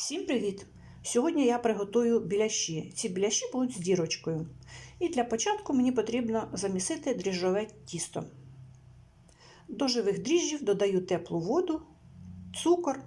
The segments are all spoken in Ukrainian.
Всім привіт! Сьогодні я приготую біляші. Ці біляші будуть з дірочкою. І для початку мені потрібно замісити дріжджове тісто. До живих дріжджів додаю теплу воду, цукор.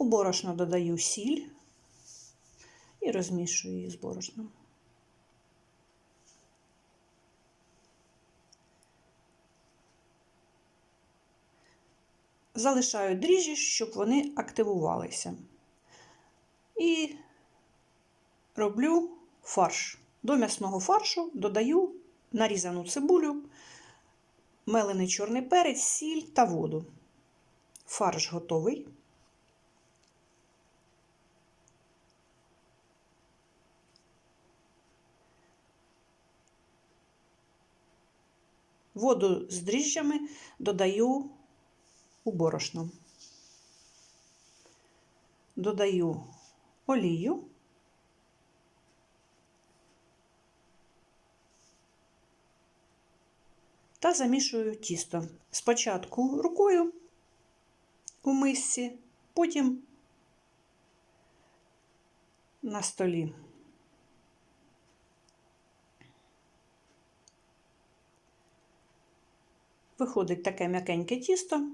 У борошно додаю сіль і розмішую її з борошном. Залишаю дріжджі, щоб вони активувалися. І роблю фарш. До м'ясного фаршу додаю нарізану цибулю, мелений чорний перець, сіль та воду. Фарш готовий. Воду з дріжджами додаю у борошно. Додаю олію. Та замішую тісто. Спочатку рукою у мисці, потім на столі. Виходить таке м'якеньке тісто.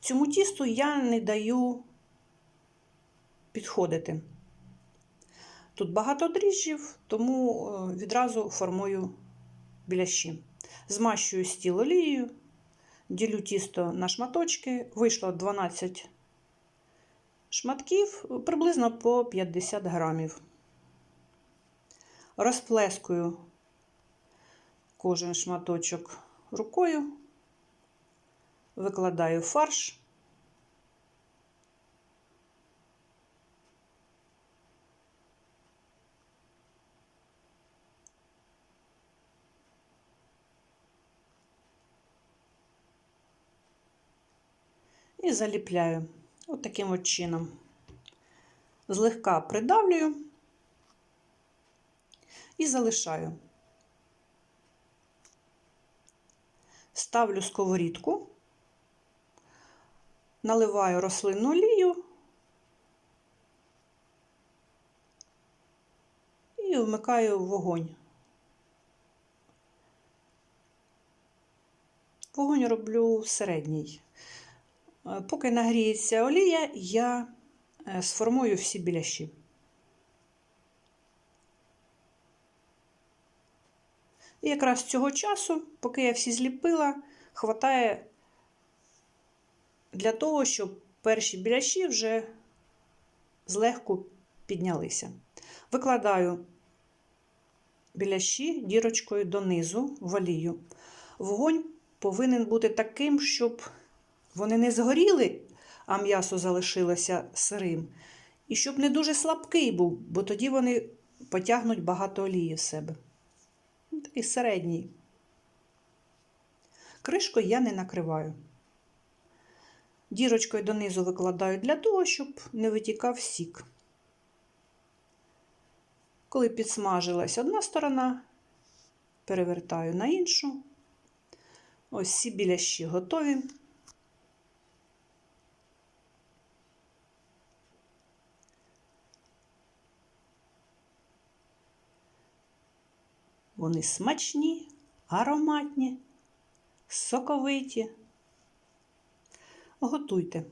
Цьому тісту я не даю підходити. Тут багато дріжджів, тому відразу формую біляші. Змащую стіл олією, ділю тісто на шматочки, вийшло 12 шматків, приблизно по 50 грамів. Розплескую кожен шматочок рукою, викладаю фарш. І заліпляю от таким от чином. Злегка придавлюю і залишаю. Ставлю сковорідку, наливаю рослинну олію і вмикаю вогонь. Вогонь роблю середній. Поки нагріється олія, я сформую всі біляші. І якраз цього часу, поки я всі зліпила, хватає для того, щоб перші біляші вже злегку піднялися. Викладаю біляші дірочкою донизу в олію. Вогонь повинен бути таким, щоб вони не згоріли, а м'ясо залишилося сирим. І щоб не дуже слабкий був, бо тоді вони потягнуть багато олії в себе. Такий середній. Кришкою я не накриваю. Дірочкою донизу викладаю для того, щоб не витікав сік. Коли підсмажилась одна сторона, перевертаю на іншу. Ось всі біляші готові. Вони смачні, ароматні, соковиті. Готуйте.